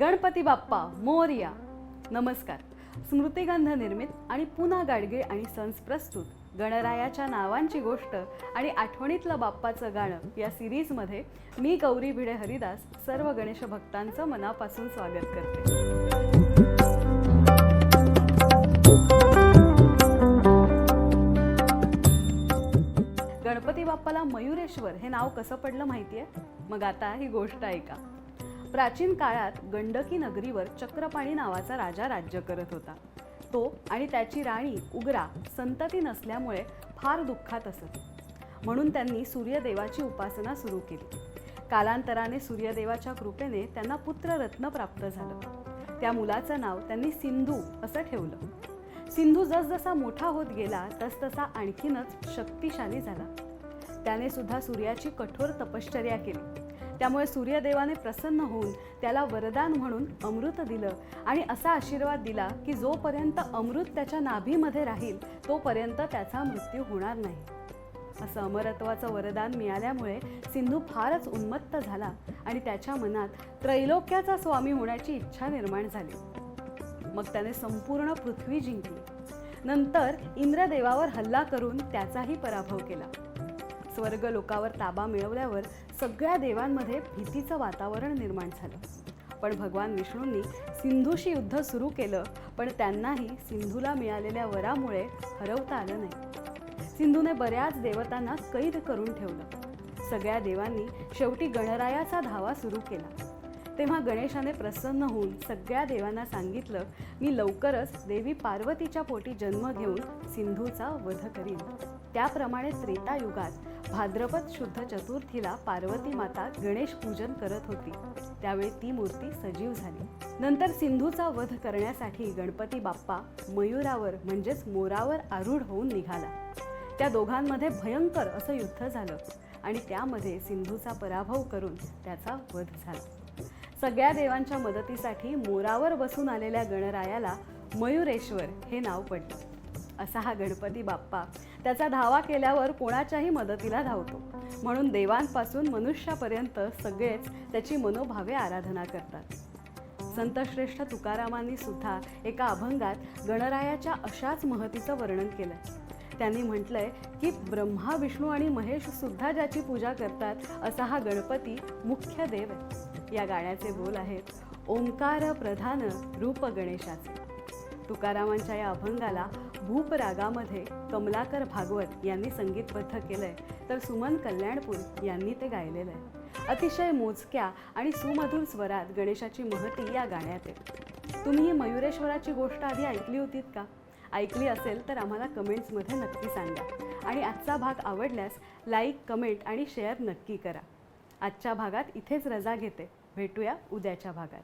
गणपती बाप्पा मोरिया. नमस्कार. स्मृतिगंध निर्मित आणि पुन्हा गाडगे आणि सन्स प्रस्तुत. गणरायाच्या नावांची गोष्ट आणि आठवणीतलं बाप्पाचं गाणं या सिरीजमध्ये मी गौरी भिडे हरिदास सर्व गणेश भक्तांचं मनापासून स्वागत करते. गणपती बाप्पाला मयुरेश्वर हे नाव कसं पडलं माहिती आहे मग आता ही गोष्ट ऐका. प्राचीन काळात गंडकी नगरीवर चक्रपाणी नावाचा राजा राज्य करत होता. तो आणि त्याची राणी उग्रा संतती नसल्यामुळे फार दुःखात असत. म्हणून त्यांनी सूर्यदेवाची उपासना सुरू केली. कालांतराने सूर्यदेवाच्या कृपेने त्यांना पुत्ररत्न प्राप्त झालं. त्या मुलाचं नाव त्यांनी सिंधू असं ठेवलं. सिंधू जसजसा मोठा होत गेला तसतसा आणखीनच शक्तिशाली झाला. त्याने सुद्धा सूर्याची कठोर तपश्चर्या केली. त्यामुळे सूर्यदेवाने प्रसन्न होऊन त्याला वरदान म्हणून अमृत दिलं आणि असा आशीर्वाद दिला की जोपर्यंत अमृत त्याच्या नाभीमध्ये राहील तोपर्यंत त्याचा मृत्यू होणार नाही. असं अमरत्वाचं वरदान मिळाल्यामुळे सिंधू फारच उन्मत्त झाला आणि त्याच्या मनात त्रैलोक्याचा स्वामी होण्याची इच्छा निर्माण झाली. मग त्याने संपूर्ण पृथ्वी जिंकली. नंतर इंद्रदेवावर हल्ला करून त्याचाही पराभव केला. स्वर्ग लोकावर ताबा मिळवल्यावर सगळ्या देवांमध्ये भीतीचं वातावरण निर्माण झालं. पण भगवान विष्णूंनी सिंधूशी युद्ध सुरू केलं पण त्यांनाही सिंधूला मिळालेल्या वरामुळे हरवता आलं नाही. सिंधूने बऱ्याच देवतांना कैद करून ठेवलं. सगळ्या देवांनी शेवटी गणरायाचा धावा सुरू केला. तेव्हा गणेशाने प्रसन्न होऊन सगळ्या देवांना सांगितलं मी लवकरच देवी पार्वतीच्या पोटी जन्म घेऊन सिंधूचा वध करीन. त्याप्रमाणे त्रेतायुगात भाद्रपद शुद्ध चतुर्थीला पार्वती माता गणेश पूजन करत होती. त्यावेळी ती मूर्ती सजीव झाली. नंतर सिंधूचा वध करण्यासाठी गणपती बाप्पा मयुरावर म्हणजेच मोरावर आरूढ होऊन निघाला. त्या दोघांमध्ये भयंकर असं युद्ध झालं आणि त्यामध्ये सिंधूचा पराभव करून त्याचा वध झाला. सगळ्या देवांच्या मदतीसाठी मोरावर बसून आलेल्या गणरायाला मयुरेश्वर हे नाव पडलं. असा हा गणपती बाप्पा. त्याचा धावा केल्यावर कोणाच्याही मदतीला धावतो. म्हणून देवांपासून मनुष्यापर्यंत सगळेच त्याची मनोभावे आराधना करतात. संतश्रेष्ठ तुकारामांनी सुद्धा एका अभंगात गणरायाच्या अशाच महतीचं वर्णन केलंय. त्यांनी म्हटलंय की ब्रह्मा विष्णू आणि महेश सुद्धा ज्याची पूजा करतात असा हा गणपती मुख्य देव आहे. या गाण्याचे बोल आहेत ओंकार प्रधान रूप गणेशाचे. तुकारामांच्या या अभंगाला भूपरागामध्ये कमलाकर भागवत यांनी संगीतबद्ध केलं आहे तर सुमन कल्याणपूर यांनी ते गायलेलं आहे अतिशय मोजक्या आणि सुमधुर स्वरात गणेशाची महती या गाण्यात आहे. तुम्ही ही मयुरेश्वराची गोष्ट आधी ऐकली होतीत का? ऐकली असेल तर आम्हाला कमेंट्समध्ये नक्की सांगा. आणि आजचा भाग आवडल्यास लाईक कमेंट आणि शेअर नक्की करा. आजच्या भागात इथेच रजा घेते. भेटूया उद्याच्या भागात.